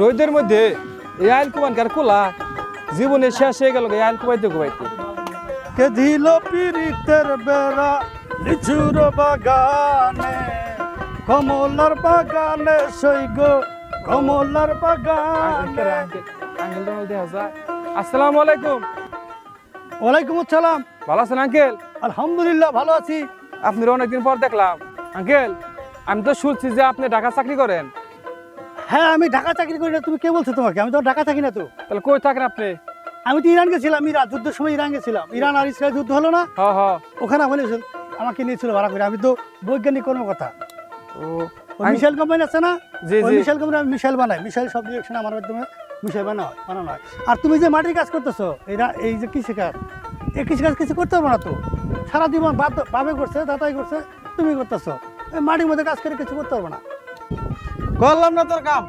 রোদের মধ্যে এই আইল কুমান কার কোলা জীবনে শেষ হয়ে গেল এই আইল কুমাইতে কুমাইতে কে দিল পিরিতের বেড়া লিচুর বাগানে? কমলার বাগানে সৈগ কমলার বাগানে। আসসালামু আলাইকুম। ওয়ালাইকুম আসসালাম। ভালো আছেন আঙ্কেল? আলহামদুলিল্লাহ ভালো আছি। আপনার অনেকদিন পর দেখলাম। আঙ্কেল আমি তো শুনছি যে আপনি ঢাকা চাকরি করেন। হ্যাঁ আমি ঢাকা চাকরি করি না তুমি কে বলছো তোমাকে? আমি তো ঢাকা থাকি না তো। তাহলে কই থাকেন আপনি? আমি তো ইরান গেছিলাম ইরান যুদ্ধের সময় ইরান গেছিলাম। ইরান আর ইসরায়েল যুদ্ধ হলো না? হ হ ওখানে আমাকে আমাকে নিয়েছিল ভাড়া করে। আমি তো বৈজ্ঞানিক কর্মকর্তা। ও মিসাইল কোম্পানি আছে না? জি জি। মিসাইল কোম্পানি আমি মিসাইল বানাই। মিশাইল সব ডিরেকশন আমার মাধ্যমে মিসাইল বানানো হয় বানানো হয়। আর তুমি যে মাটির কাজ করতেছো এরা এই যে কৃষি কাজ এই কৃষি কাজ কিছু করতে পারব না তো? সারা জীবন বাদ বাবে করছে দাদাই করছে তুমি করতেছো। এই মাটির মধ্যে কাজ করে কিছু করতে পারব না। করলাম না তোর কাম।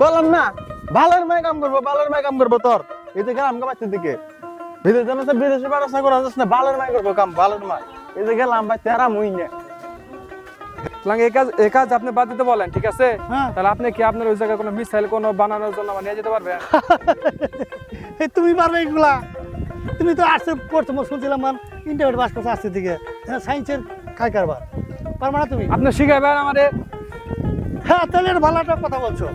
করলাম না। ভালোর মায় কাম করব ভালোর মায় কাম করব তোর। গেলাম বাচ্চার দিকে। বিদেশ জানা বিদেশে ব্যবস্থা করা যাচ্ছে না ভালোর মায় করব কাম ভালোর মায়। যে গেলাম ভাই তেরা মুই না। সুতরাং এই কাজ এই কাজ আপনি বাদ দিতে বলেন ঠিক আছে? হ্যাঁ। তাহলে আপনি কি আপনার ওই জায়গায় কোনো মিসাইল কোনো বানানোর জন্য নিয়ে যেতে পারবেন? তুমি পারবে এগুলা। তুমি তো আর্টসে পড়ছো শুনছিলাম মান করছ আর্টসের দিকে। হ্যাঁ সায়েন্সের খাই কারবার। পারবে না তুমি? আপনি শিখাবেন আমারে। হ্যাঁ তাহলে এটা ভালো একটা কথা বলছো।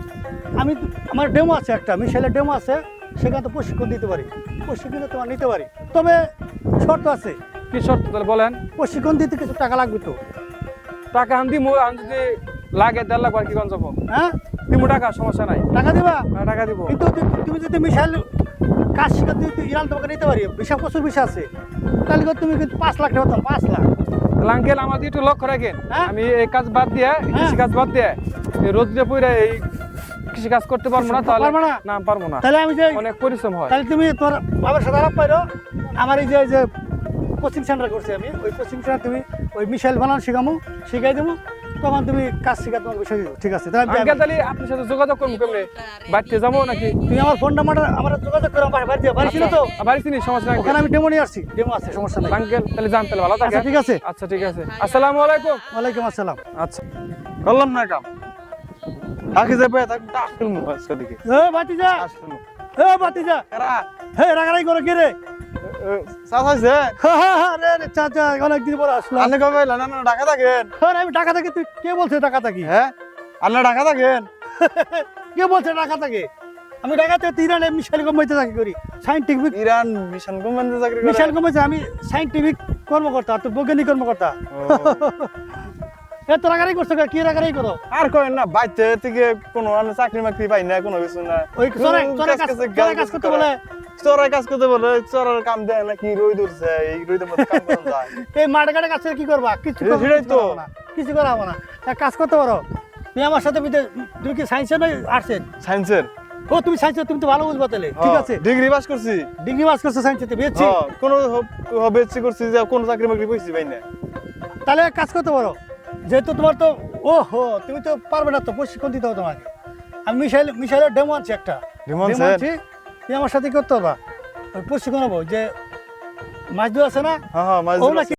আমি আমার ডেমো আছে একটা মিসাইলের ডেমো আছে সেখানে তো প্রশিক্ষণ দিতে পারি। প্রশিক্ষণ তোমার নিতে পারি। তবে শর্ত আছে। কি শর্ত? তাহলে বলেন। প্রশিক্ষণ দিতে কিছু টাকা লাগবে তো। টাকা আন দিমু আমি যদি লাগে দেড় লাখ আর কি যাব। হ্যাঁ? দিমু টাকা সমস্যা নাই। টাকা দিবা? হ্যাঁ, টাকা দিব। কিন্তু তুমি যদি মিসাইল কাজ শিখে তুমি ইরান তোমাকে নিতে পারি। বিষয় প্রচুর বিষয় আছে। তাহলে তুমি কিন্তু পাঁচ লাখ টাকা পাঁচ লাখ। আঙ্কেল আমার দিয়ে একটু লক্ষ্য রাখেন হ্যাঁ? আমি এই কাজ বাদ দিয়ে কৃষি কাজ বাদ দিয়ে রোদ্রে পইরা এই কৃষি কাজ করতে পারব না তাহলে না? পারব না। তাহলে আমি যে অনেক পরিশ্রম হয়। তাহলে তুমি তোর বাবার সাথে আলাপ পাইরো আমার এই যে যে কোচিং সেন্টার করছি আমি। ওই কোচিং সেন্টার তুমি ওই মিসাইল বানানো শিখামু শিখাই দেবো। তখন তুমি কাজ শিখা বিষয় দিব। ঠিক আছে তাহলে আপনার সাথে যোগাযোগ করব কেমনে? বাড়িতে যাব নাকি? তুমি আমার ফোন নাম্বারটা আমার যোগাযোগ করো আমার বাড়ি দিয়ে বাড়ি ছিল তো। আচ্ছা, বাড়ি চিনি সমস্যা নাই ওখানে আমি ডেমো নিয়ে আসছি। ডেমো আছে সমস্যা নেই। আঙ্কেল তাহলে যান তাহলে ভালো থাকে আচ্ছা ঠিক আছে। আচ্ছা ঠিক আছে। আসসালামু আলাইকুম। ওয়ালাইকুম আসসালাম। আচ্ছা। করলাম না কাম। আগে যাবে থাক ডাক্তার মু আজকে দিকে। এ বাতিজা আসলো এ বাতিজা কারা? হে রাগারাই করো কে রে? পর আনে কবে না না ঢাকা থাকেন? হ্যাঁ আমি থাকি তুই কে বলছে থাকি? হ্যাঁ? ঢাকা থাকেন? কে বলছে থাকে? আমি ঢাকাতে তিরানে মিসাইল কোম্পানিতে চাকরি করি সাইন্টিফিক ইরান কোম্পানিতে চাকরি কোম্পানিতে আমি সাইন্টিফিক কর্মকর্তা তো বৈজ্ঞানিক কর্মকর্তা। এ তো রাগারাই করছ কি? রাগারাই করো? আর করেন না বাইতে থেকে কোনো চাকরি মাকরি পাই না কোনো কিছু না। ওই কাজ করতে বলে। চোরাই কাজ করতে বলে চোরার কাম দেয় না কি রই ধরছে এই রইদের মধ্যে কাম করা যায়। এই মাঠে ঘাটে কাজ কি করবা? কিছু সেটাই তো। না। কিছু করা হবে না। এক কাজ করতে পারো। তুমি আমার সাথে তুমি কি সায়েন্সের নয় আর্টসের সায়েন্সের ও তুমি সায়েন্সের তুমি তো ভালো বুঝবা তাহলে। ঠিক আছে। ডিগ্রি পাস করছি। ডিগ্রি পাস করছ সায়েন্সেতে হ্যাঁ, কোনো হবে করছি যে কোনো চাকরি মাকরি পাইছি পাই না। তাহলে কাজ করতে পারো। যেহেতু তোমার তো ও হো তুমি তো পারবে না তো প্রশিক্ষণ দিতে হবে তোমাকে আমি মিশাইল মিশাইলের ডেমো আনছি একটা। ডেমো আছে আনছি তুমি আমার সাথে করতে হবে প্রশিক্ষণ হব যে মাছ ধোয়া আছে না? হ্যাঁ হ্যাঁ নাকি